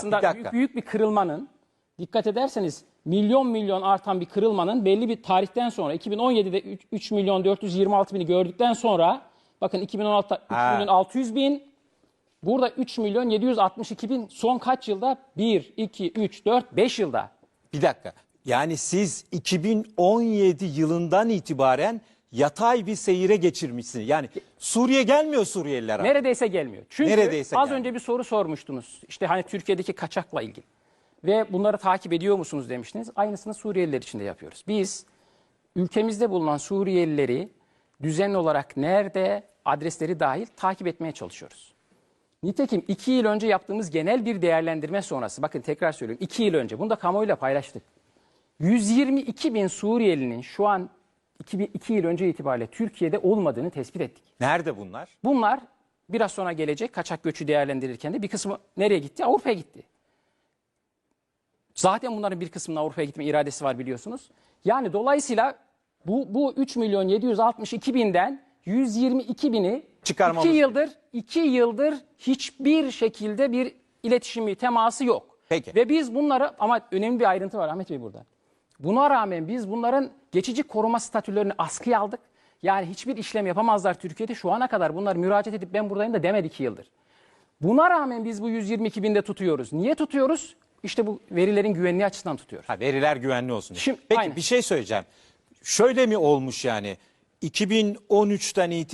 aslında Bir büyük, büyük bir kırılmanın dikkat ederseniz milyon milyon artan bir kırılmanın belli bir tarihten sonra 2017'de 3, 3 milyon 426 bini gördükten sonra bakın 2016'da 3 Ha. milyon 600 bin burada 3 milyon 762 bin son kaç yılda 1, 2, 3, 4, 5 yılda. Bir dakika. Yani siz 2017 yılından itibaren yatay bir seyire geçirmişsiniz. Yani Suriye gelmiyor Suriyeliler. Neredeyse gelmiyor. Çünkü Neredeyse az gelmiyor. önce bir soru sormuştunuz. İşte hani Türkiye'deki kaçakla ilgili. Ve bunları takip ediyor musunuz demiştiniz. Aynısını Suriyeliler için de yapıyoruz. Biz ülkemizde bulunan Suriyelileri düzenli olarak nerede adresleri dahil takip etmeye çalışıyoruz. Nitekim iki yıl önce yaptığımız genel bir değerlendirme sonrası, bakın tekrar söylüyorum iki yıl önce bunu da kamuoyuyla paylaştık. 122 bin Suriyelinin şu an 2 yıl önce itibariyle Türkiye'de olmadığını tespit ettik. Nerede bunlar? Bunlar biraz sonra gelecek kaçak göçü değerlendirirken de bir kısmı nereye gitti? Avrupa'ya gitti. Zaten bunların bir kısmının Avrupa'ya gitme iradesi var biliyorsunuz. Yani dolayısıyla bu, bu 3 milyon 762 binden 122 bini Çıkarmamız 2 yıldır 2 yıldır hiçbir şekilde bir iletişimi, teması yok. Peki. Ve biz bunları ama önemli bir ayrıntı var Ahmet Bey burada. Buna rağmen biz bunların geçici koruma statülerini askıya aldık. Yani hiçbir işlem yapamazlar Türkiye'de. Şu ana kadar bunlar müracaat edip ben buradayım da demedi 2 yıldır. Buna rağmen biz bu 122 binde tutuyoruz. Niye tutuyoruz? İşte bu verilerin güvenliği açısından tutuyoruz. Ha, veriler güvenli olsun. diye. Şimdi- Peki aynen. bir şey söyleyeceğim. Şöyle mi olmuş yani? 2013'ten itibaren